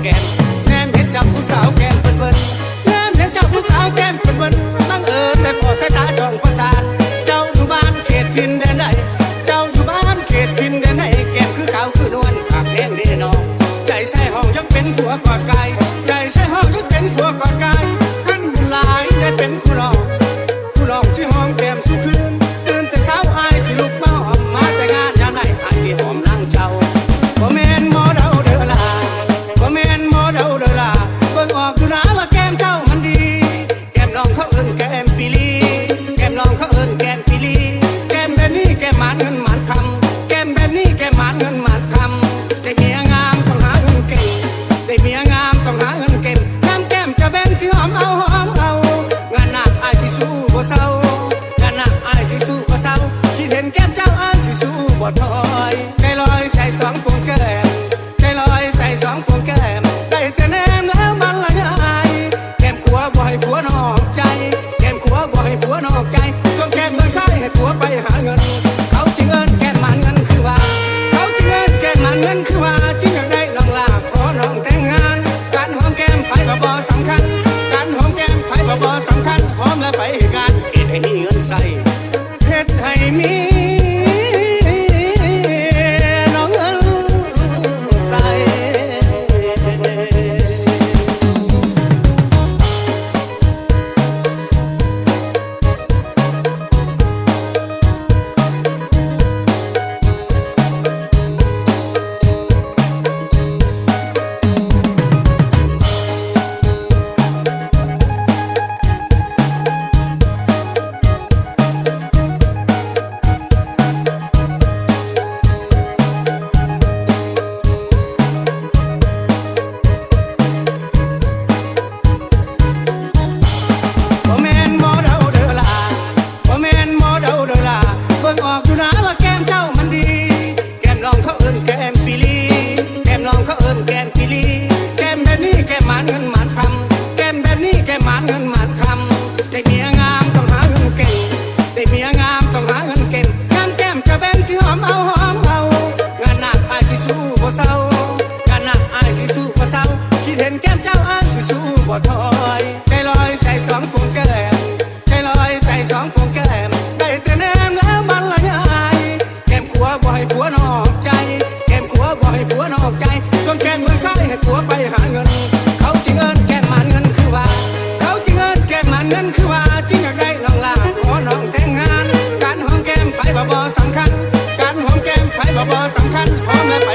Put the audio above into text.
again. ไปกันเอ็ดให้นี่ ศร้ากันนะอายสิสู้บ่เศร้าคิดเห็นแก้มเจ้าอายสิสู้บ่ถอยใจลอยใส่สองควงแก้มใจลอยใส่สองควงแก้มได้แต่แนมแล้วมันละยายแก้มขัวบ่ให้ผัวนอกใจแก้มขัวบ่ให้ผัวนอกใจส่งแก้มเมืองซ้ายให้ผัวไปหาเงิน เขาจึงเอิ้นแก้มมันเงินคือว่า เขาจึงเอิ้นแก้มมันเงินคือว่าจึงอยากได้ลองลาขอน้องแต่งงาน การหอมแก้มไปบ่บ่สำคัญ การหอมแก้มไปบ่บ่สำคัญหอมแล้วไป